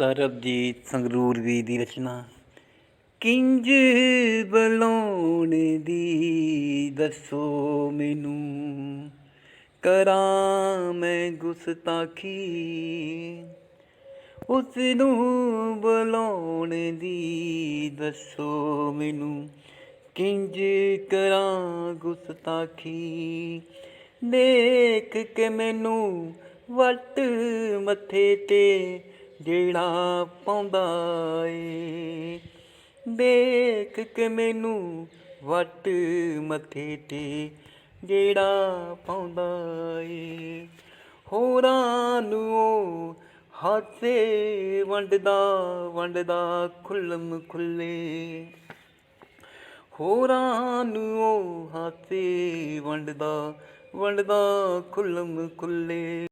ਸਰਬਜੀਤ ਸੰਗਰੂਰ ਵੀ ਦੀ ਰਚਨਾ। ਕਿੰਜ ਬਲਾਉਣ ਦੀ ਦੱਸੋ ਮੈਨੂੰ। ਕਰਾਂ ਮੈਂ ਗੁਸਤਾਖੀ। ਉਸ ਨੂੰ ਬਲਾਉਣ ਦੀ ਦੱਸੋ ਮੈਨੂੰ। ਕਿੰਜ ਕਰਾਂ ਗੁਸਤਾਖੀ। ਦੇਖ ਕੇ ਮੈਨੂੰ ਵੱਟ ਮੱਥੇ ਤੇ ਜਿਹੜਾ ਪਾਉਂਦਾ ਏ। ਦੇਖ ਕੇ ਮੈਨੂੰ ਵੱਟ ਮੱਥੇ ਤੇ ਜਿਹੜਾ ਪਾਉਂਦਾ ਏ। ਹੋਰਾਂ ਨੂੰ ਉਹ ਹਾਸੇ ਵੰਡਦਾ ਵੰਡਦਾ ਖੁੱਲਮ ਖੁੱਲੇ। ਹੋਰਾਂ ਨੂੰ ਉਹ ਹਾਸੇ ਵੰਡਦਾ ਵੰਡਦਾ ਖੁੱਲਮ ਖੁੱਲੇ।